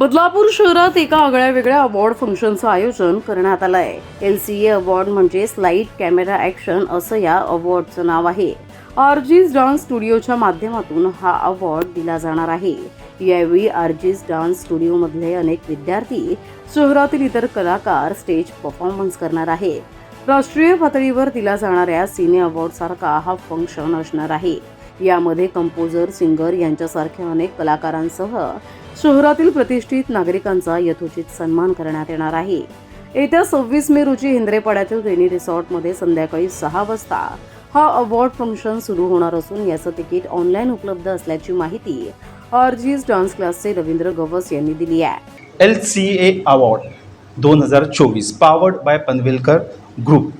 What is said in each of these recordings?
बदलापूर शहरात एका आगळ्या वेगळ्या अवॉर्ड फंक्शनचं आयोजन करण्यात आलं आहे एल सी ए अवॉर्ड म्हणजे लाइट कॅमेरा ॲक्शन असं या अवॉर्डचं नाव आहे. आरजीज डान्स स्टुडिओच्या माध्यमातून हा अवॉर्ड दिला जाणार आहे. यावेळी आरजीज डान्स स्टुडिओमधले अनेक विद्यार्थी शहरातील इतर कलाकार स्टेज परफॉर्मन्स करणार आहेत. राष्ट्रीय पातळीवर दिला जाणाऱ्या सिने अवॉर्डसारखा हा फंक्शन असणार आहे. यामध्ये कंपोजर सिंगर यांच्यासारख्या अनेक कलाकारांसह शहरातील प्रतिष्ठित नागरिकांचा यथोचित सन्मान करण्यात येणार आहे. येत्या सव्वीस मे रोजी हिंद्रेपाड्यातील रेनी रिसॉर्टमध्ये संध्याकाळी सहा वाजता हा अवॉर्ड फंक्शन सुरू होणार असून याचं तिकीट ऑनलाईन उपलब्ध असल्याची माहिती आरजीज डान्स क्लासचे रवींद्र गवस यांनी दिली आहे. एल सी ए अवॉर्ड दोन हजार चोवीस पावर्ड बाय पनवेलकर ग्रुप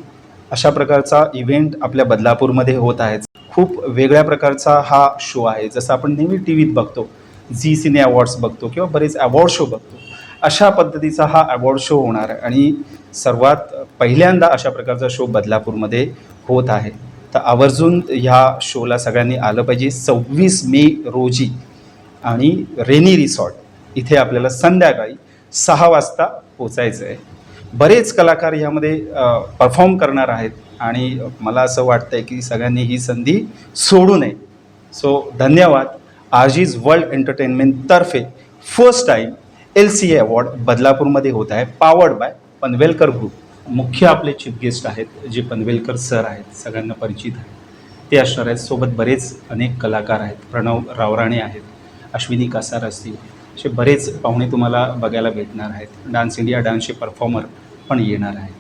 अशा प्रकारचा इव्हेंट आपल्या बदलापूरमध्ये होत आहे. खूप वेगळ्या प्रकारचा हा शो आहे. जसं आपण नेहमी टी व्हीत बघतो झी सिने अवॉर्ड्स बघतो किंवा बरेच अवॉर्ड शो बघतो अशा पद्धतीचा हा अवॉर्ड शो होणार आहे. आणि सर्वात पहिल्यांदा अशा प्रकारचा शो बदलापूरमध्ये होत आहे. तर आवर्जून ह्या शोला सगळ्यांनी आलं पाहिजे. सव्वीस मे रोजी आणि रेनी रिसॉर्ट इथे आपल्याला संध्याकाळी सहा वाजता पोचायचं आहे बरेच कलाकार ह्यामध्ये परफॉर्म करणार आहेत. आणि मला असं वाटतं आहे की सगळ्यांनी ही संधी सोडू नये. सो धन्यवाद. आजीज world एंटरटेनमेंटतर्फे first time L C A award बदलापूरमध्ये होत आहे पावर्ड बाय पनवेलकर ग्रुप मुख्य आपले चीफ गेस्ट आहेत जे पनवेलकर सर आहेत सगळ्यांना परिचित आहेत. ते असणार आहेत. सोबत बरेच अनेक कलाकार आहेत. प्रणव रावराणे आहेत अश्विनी कासार असतील असे बरेच पाहुणे तुम्हाला बघायला भेटणार आहेत. डान्स इंडिया डान्सचे परफॉर्मर पण येणार आहेत.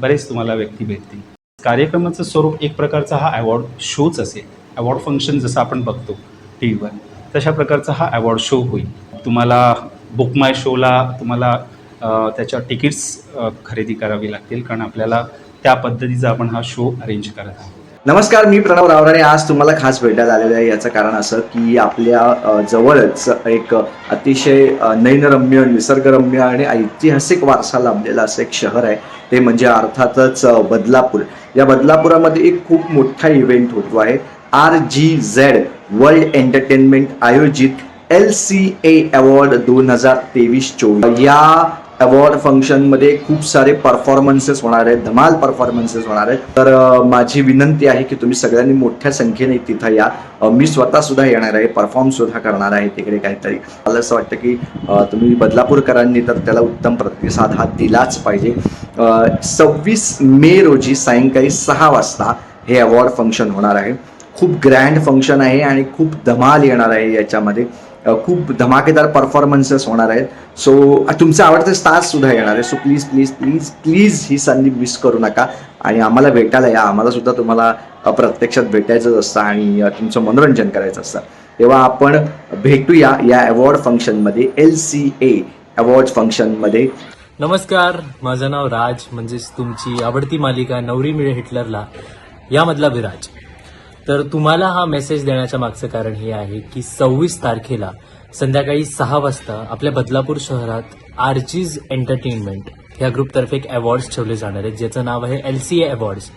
बरेच तुम्हाला व्यक्ती भेटतील. कार्यक्रमाचं स्वरूप एक प्रकारचा हा अवॉर्ड शोच असेल. अवॉर्ड फंक्शन जसं आपण बघतो टी व्हीवर तशा प्रकारचा हा अवॉर्ड शो होईल. तुम्हाला बुक माय शोला तुम्हाला त्याच्या तिकीट्स खरेदी करावी लागतील कारण आपल्याला त्या पद्धतीचा आपण हा शो अरेंज करत आहोत. नमस्कार मी प्रणव रावराणे. आज तुम्हाला खास भेटायला आलेलं आहे. याचं कारण असं की आपल्या जवळच एक अतिशय नैनरम्य नयनरम्य निसर्गरम्य आणि ऐतिहासिक वारसा लाभलेलं असं एक शहर आहे. ते म्हणजे अर्थातच बदलापूर. या बदलापुरामध्ये एक खूप मोठा इव्हेंट होतो आहे. R G Z world entertainment आयोजित एल सी ए अवॉर्ड दोन हजार तेवीस चोवीस. या अवॉर्ड फंक्शनमध्ये खूप सारे परफॉर्मन्सेस होणार आहेत धमाल परफॉर्मन्सेस होणार आहेत. तर माझी विनंती आहे की तुम्ही सगळ्यांनी मोठ्या संख्येने तिथं या. मी स्वतः सुद्धा येणार आहे परफॉर्म सुद्धा करणार आहे तिकडे काहीतरी. मला असं वाटतं की तुम्ही बदलापूरकरांनी तर त्याला उत्तम प्रतिसाद हा दिलाच पाहिजे. सव्वीस मे रोजी सायंकाळी सहा वाजता हे अवॉर्ड फंक्शन होणार आहे. खूप ग्रँड फंक्शन आहे आणि खूप धमाल येणार आहे याच्यामध्ये. खूप धमाकेदार परफॉर्मन्सेस होणार आहेत. सो तुमचे आवडते स्टार्स सुद्धा येणार आहे. So please please please please ही संधी मिस करू नका. आणि आम्हाला भेटायला या. आम्हाला सुद्धा तुम्हाला प्रत्यक्षात भेटायचंच असतं आणि तुमचं मनोरंजन करायचं असतं. तेव्हा आपण भेटूया या अवॉर्ड फंक्शनमध्ये एल सी ए अवॉर्ड फंक्शनमध्ये नमस्कार. माझं नाव राज म्हणजेच तुमची आवडती मालिका नवरी मिळे हिटलरला यामधला विराज. तर तुम्हाला हा मेसेज देण्याच्या मागचं कारण हे आहे की सव्वीस तारखेला संध्याकाळी सहा वाजता आपल्या बदलापूर शहरात आर्चीज एंटरटेनमेंट ह्या ग्रुपतर्फे एक अवॉर्ड्स ठेवले जाणार आहेत ज्याचं नाव आहे एल सी ए अवॉर्ड्स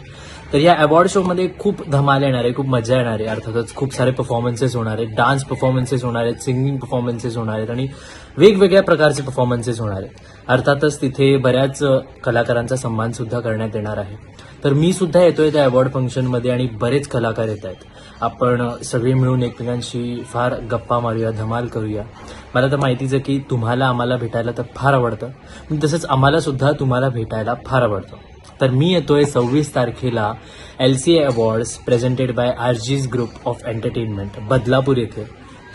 तर या अवॉर्ड शोमध्ये खूप धमाल येणार आहे खूप मजा येणार आहे. अर्थातच खूप सारे परफॉर्मन्सेस होणार आहेत डान्स परफॉर्मन्सेस होणार आहेत सिंगिंग परफॉर्मन्सेस होणार आहेत आणि वेगवेगळ्या प्रकारचे परफॉर्मन्सेस होणार आहेत. अर्थातच तिथे बऱ्याच कलाकारांचा सन्मान सुद्धा करण्यात येणार आहे. तर मी सुद्धा येतोय त्या अवॉर्ड फंक्शनमध्ये आणि बरेच कलाकार येत आहेत. आपण सगळे मिळून एकमेकांशी फार गप्पा मारूया धमाल करूया. मला तर माहितीच आहे की तुम्हाला आम्हाला भेटायला तर फार आवडतं. तसंच आम्हाला सुद्धा तुम्हाला भेटायला फार आवडतं. तर मी येतोय सव्वीस तारखेला L C A awards presented by RG's group of entertainment Badlapur येथे.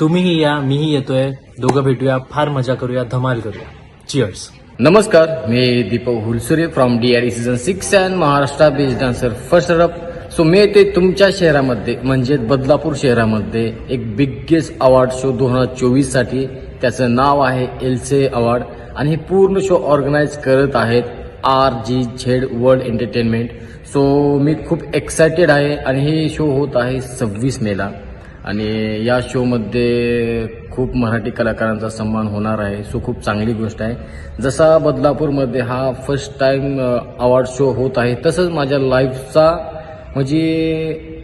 तुम्हीही या मीही येतोय. दोघं भेटूया फार मजा करूया धमाल करूया. चिअर्स नमस्कार मी Deepak Hulsure from D R season six and Maharashtra based dancer first Rap so मी येते तुमच्या शहरामध्ये म्हणजे बदलापूर शहरामध्ये एक बिग्गेस्ट अवॉर्ड शो दोन हजार चोवीससाठी त्याचं नाव आहे एलसे अवॉर्ड आणि हे पूर्ण शो ऑर्गनाईज करत आहेत R G Z world entertainment so मी खूप एक्सायटेड आहे आणि हे शो होत आहे सव्वीस मेला. आणि या शोमध्ये खूप मराठी कलाकारांचा सन्मान होणार आहे. सो खूप चांगली गोष्ट आहे. जसा बदलापूरमध्ये हा फर्स्ट टाइम अवॉर्ड शो होत आहे तसंच माझ्या लाईफचा म्हणजे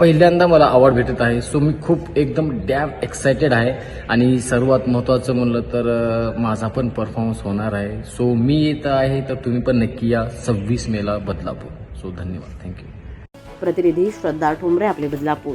पहिल्यांदा मला अवॉर्ड भेटत आहे. सो मी खूप एकदम डॅम एक्सायटेड आहे. आणि सर्वात महत्त्वाचं म्हणलं तर माझा पण परफॉर्मन्स होणार आहे. सो मी येत आहे तर तुम्ही पण नक्की या सव्वीस मेला बदलापूर. सो धन्यवाद. थँक्यू प्रतिनिधी श्रद्धा ठोंबरे आपले बदलापूर.